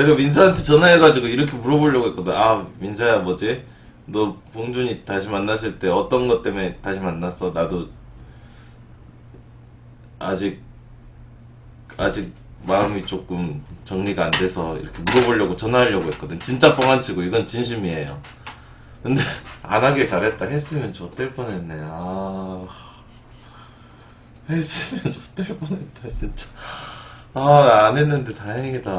내가 민서한테 전화해가지고 이렇게 물어보려고 했거든. 아 민서야 뭐지? 너 봉준이 다시 만났을 때 어떤 것 때문에 다시 만났어? 나도 아직 아직 마음이 조금 정리가 안 돼서 이렇게 물어보려고 전화하려고 했거든. 진짜 뻥안 치고 이건 진심이에요. 근데 안 하길 잘했다. 했으면 좆될 뻔했네. 아 했으면 좆될 뻔했다 진짜. 아 안 했는데 다행이다.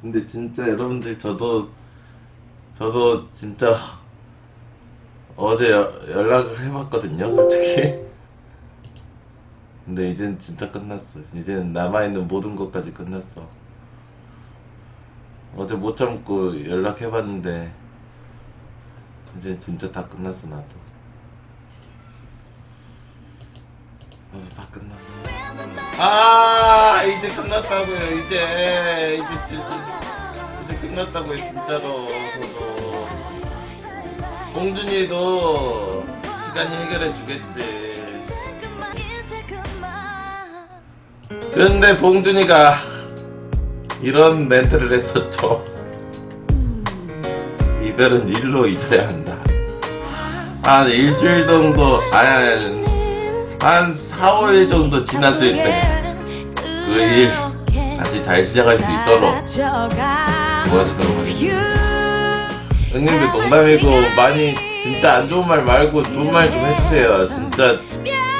근데 진짜 여러분들 저도 저도 진짜 어제 여- 연락을 해봤거든요 솔직히. 근데 이젠 진짜 끝났어. 이젠 남아있는 모든 것까지 끝났어. 어제 못 참고 연락해봤는데 이제 진짜 다 끝났어 나도 나도 다 끝났어. 아 이제 끝났다고요 이제. 이제 진짜 이제 끝났다고요 진짜로. 저도 봉준이도 시간이 해결해 주겠지. 근데 봉준이가 이런 멘트를 했었죠. 이별은 일로 잊어야 한다. 한 일주일 정도 아니 한 4, 5일 정도 지났을 때 그 일 다시 잘 시작할 수 있도록 도와주도록 하겠습니다 형님들 농담이고 많이 진짜 안 좋은 말 말고 좋은 말 좀 해주세요 진짜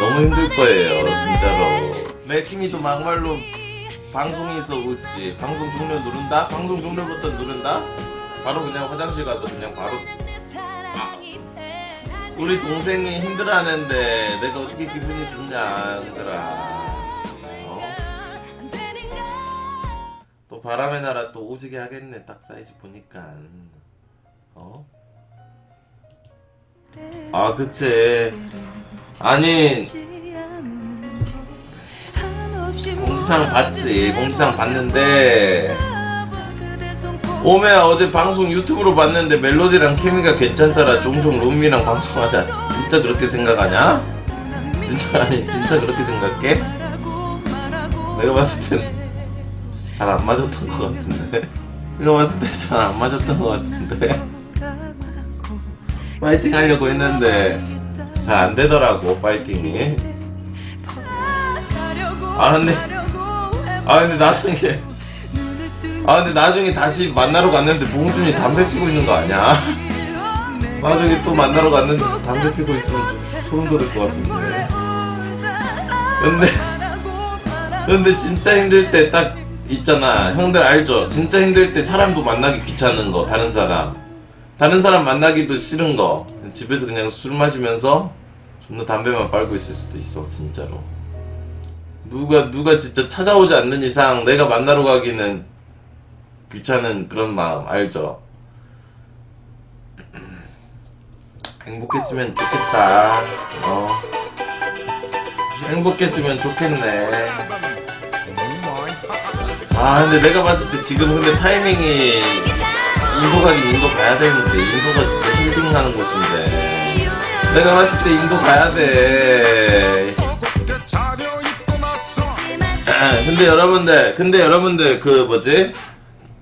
너무 힘들 거예요 진짜로 맥키미도 막말로 방송에서 웃지 방송 종료 누른다? 방송 종료부터 누른다? 바로 그냥 화장실 가서 그냥 바로 우리 동생이 힘들어하는데 내가 어떻게 기분이 좋냐 얘들아 어? 또 바람의 나라 또 오지게 하겠네 딱 사이즈 보니까 어? 아 그치 아니 공지사항 봤지 공지사항 봤는데 오메 어제 방송 유튜브로 봤는데 멜로디랑 케미가 괜찮더라. 종종 룸미랑 방송하자. 진짜 그렇게 생각하냐? 진짜 아니 진짜 그렇게 생각해? 내가 봤을 땐 잘 안 맞았던 것 같은데. 내가 봤을 때 잘 안 맞았던 것 같은데. 파이팅 하려고 했는데 잘 안 되더라고 파이팅이. 아 근데 아 근데 나중에 아 근데 나중에 다시 만나러 갔는데 봉준이 담배 피고 있는 거 아니야? 나중에 또 만나러 갔는데 담배 피고 있으면 좀 소름 돋을 것 같은데. 근데 근데 진짜 힘들 때 딱 있잖아. 형들 알죠? 진짜 힘들 때 사람도 만나기 귀찮은 거 다른 사람. 다른 사람 만나기도 싫은 거. 집에서 그냥 술 마시면서 존나 담배만 빨고 있을 수도 있어 진짜로. 누가 누가 진짜 찾아오지 않는 이상 내가 만나러 가기는 귀찮은 그런 마음 알죠? 행복했으면 좋겠다. 어. 행복했으면 좋겠네. 아 근데 내가 봤을 때 지금 근데 타이밍이 인도 가긴 인도 가야 되는데 인도가 진짜 힐링하는 곳인데 내가 봤을 때 인도 가야 돼. 근데 여러분들 근데 여러분들 그 뭐지?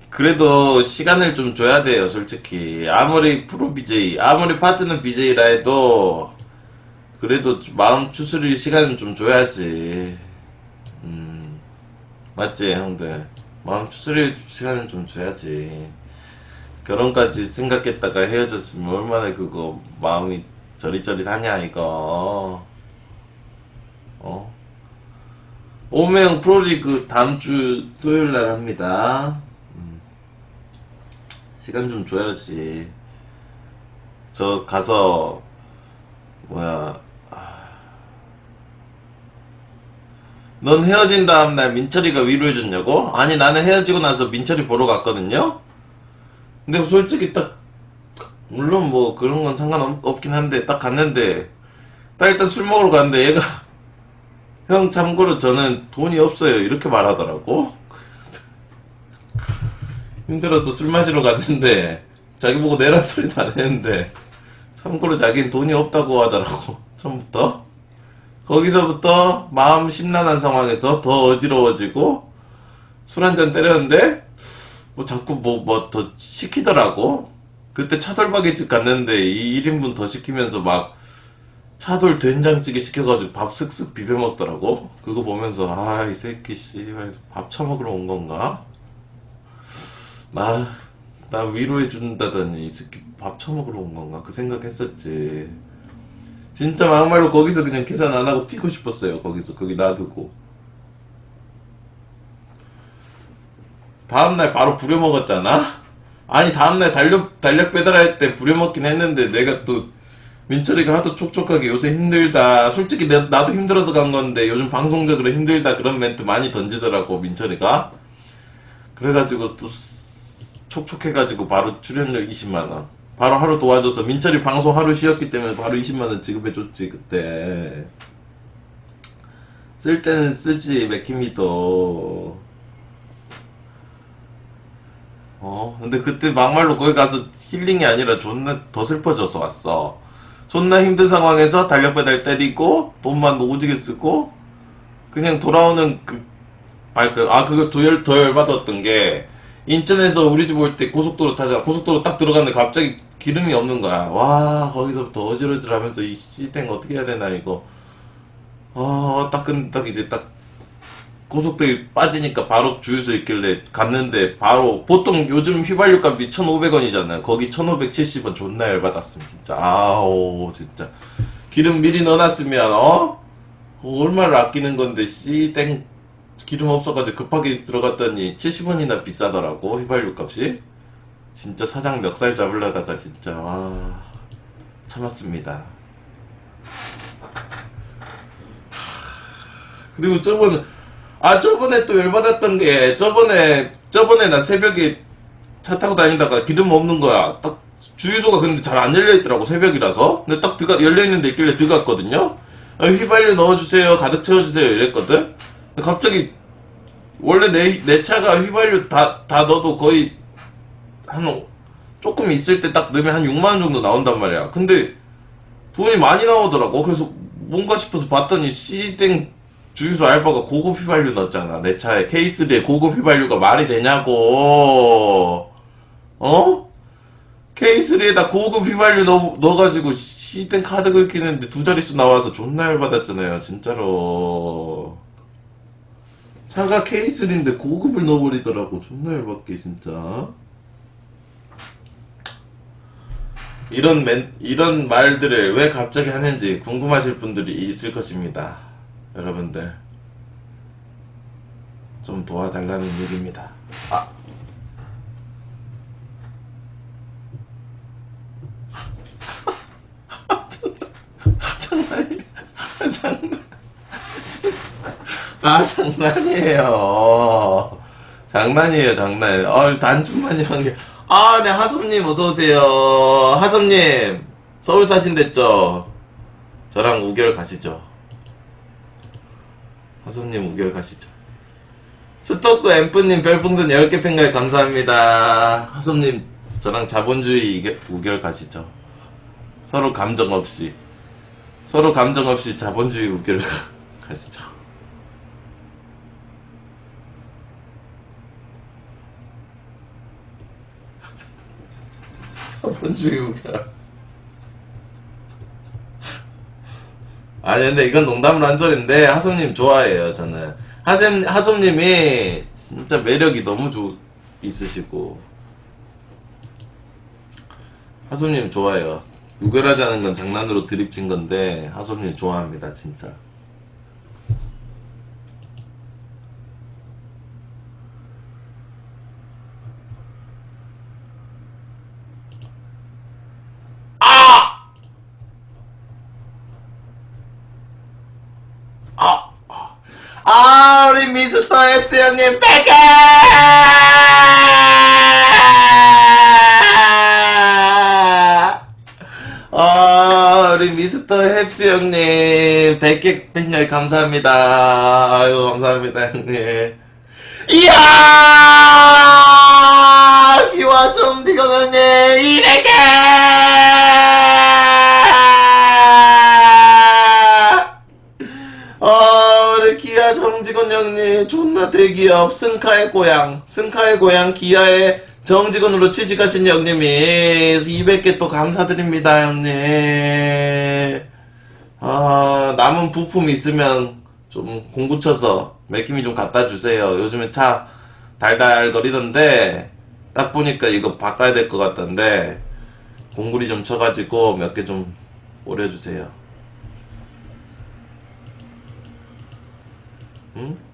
그래도 시간을 좀 줘야 돼요, 솔직히. 아무리 프로 BJ, 아무리 파트너 BJ라 해도, 그래도 좀 마음 추스릴 시간은 좀 줘야지. 음, 맞지, 형들? 마음 추스릴 시간은 좀 줘야지. 결혼까지 생각했다가 헤어졌으면 얼마나 그거 마음이 저릿저릿하냐, 이거. 어? 오메영 프로리그 다음 주 토요일 날 합니다. 시간 좀 줘야지. 저 가서 뭐야? 아. 넌 헤어진 다음 날 민철이가 위로해줬냐고? 아니 나는 헤어지고 나서 민철이 보러 갔거든요. 근데 솔직히 딱 물론 뭐 그런 건 상관없긴 한데 딱 갔는데 딱 일단 술 먹으러 갔는데 얘가 형 참고로 저는 돈이 없어요 이렇게 말하더라고. 힘들어서 술 마시러 갔는데 자기 보고 내란 소리도 안 했는데 참고로 자기는 돈이 없다고 하더라고 처음부터 거기서부터 마음 심란한 상황에서 더 어지러워지고 술 한 잔 때렸는데 뭐 자꾸 뭐 뭐 더 시키더라고. 그때 차돌박이 집 갔는데 이 1인분 더 시키면서 막 차돌 된장찌개 시켜가지고 밥 슥슥 비벼 먹더라고. 그거 보면서 아 이 새끼 씨발 밥 처먹으러 온 건가? 나, 나 위로해 준다더니 이 새끼 밥 처먹으러 온 건가? 그 생각했었지. 진짜 막말로 거기서 그냥 계산 안 하고 튀고 싶었어요. 거기서 거기 놔두고. 다음날 바로 부려먹었잖아? 아니 다음날 달력, 달력 배달할 때 부려먹긴 했는데 내가 또 민철이가 하도 촉촉하게 요새 힘들다. 솔직히 내, 나도 힘들어서 간 건데 요즘 방송적으로 힘들다 그런 멘트 많이 던지더라고 민철이가. 그래가지고 또 스- 촉촉해가지고 바로 출연료 20만원. 바로 하루 도와줘서 민철이 방송 하루 쉬었기 때문에 바로 20만원 지급해줬지 그때. 쓸 때는 쓰지 맥힘이도. 어, 근데 그때 막말로 거기 가서 힐링이 아니라 존나 더 슬퍼져서 왔어. 존나 힘든 상황에서 달력 배달 때리고, 돈만 오지게 쓰고, 그냥 돌아오는 그, 발그, 아, 그거 더 열, 더 열받았던 게, 인천에서 우리 집 올 때 고속도로 타자, 고속도로 딱 들어갔는데 갑자기 기름이 없는 거야. 와, 거기서부터 어지러질 하면서 이 씨땡 어떻게 해야 되나, 이거. 아, 딱, 근, 딱 이제 딱 고속도로 빠지니까 바로 주유소 있길래 갔는데 바로 보통 요즘 휘발유 값이 1,500원이잖아요. 거기 1,570원 존나 열받았음 진짜. 아오 진짜. 기름 미리 넣어놨으면 어? 어, 얼마를 아끼는 건데 씨땡 기름 없어가지고 급하게 들어갔더니 70원이나 비싸더라고 휘발유 값이. 진짜 사장 멱살 잡으려다가 진짜 아 참았습니다. 그리고 저번에 아 저번에 또 열받았던 게 저번에 저번에 나 새벽에 차 타고 다니다가 기름 없는 거야 딱 주유소가 근데 잘 안 열려 있더라고 새벽이라서 근데 딱 들어가 열려 있는 데 있길래 들어갔거든요 아, 휘발유 넣어주세요 가득 채워주세요 이랬거든 갑자기 원래 내, 내 차가 휘발유 다, 다 넣어도 거의 한 조금 있을 때 딱 넣으면 한 6만원 정도 나온단 말이야 근데 돈이 많이 나오더라고. 그래서 뭔가 싶어서 봤더니 씨땡 주유소 알바가 고급 휘발유 넣었잖아. 내 차에 K3에 고급 휘발유가 말이 되냐고. 어? K3에다 고급 휘발유 넣어, 넣어가지고 씨땡 카드 긁히는데 두 자릿수 나와서 존나 열받았잖아요. 진짜로. 차가 K3인데 고급을 넣어버리더라고. 존나 열받게 진짜. 이런 멘, 이런 말들을 왜 갑자기 하는지 궁금하실 분들이 있을 것입니다. 여러분들. 좀 도와달라는 일입니다. 아. 장난이, 장난. 아, 장난이에요. 장난이에요, 장난. 어, 단춤만이란 게. 아, 네, 하솜님, 어서 오세요. 하솜님, 서울 사신댔죠? 저랑 우결 가시죠. 하솜님, 우결 가시죠. 스토크 앰프님, 별풍선 10개 팬가입 감사합니다. 하솜님, 저랑 자본주의 우결 가시죠. 서로 감정 없이. 서로 감정 없이 자본주의 우결 가시죠. 자본주의 우결. 아니 근데 이건 농담으로 한 소린데 하솜님 좋아해요 저는. 하솜 하솜님이 진짜 매력이 너무 좋 있으시고. 하솜님 좋아해요. 우결하자는 건 장난으로 드립친 건데 하솜님 좋아합니다 진짜 아, 미스터 앱스 형님 백개! 아, 우리 미스터 헵스 형님 100개 팬열 감사합니다. 아유, 감사합니다, 형님. 이야! 기와 좀 디거든요 존나 대기업 승카의 고향 승카의 고향 기아의 정직원으로 취직하신 형님이 200개 또 감사드립니다 형님. 아 남은 부품 있으면 좀 공구쳐서 맥힘이 좀 갖다 주세요. 요즘에 차 달달 거리던데 딱 보니까 이거 바꿔야 될 것 같던데 공구리 좀 쳐가지고 몇 개 좀 오려주세요. 응?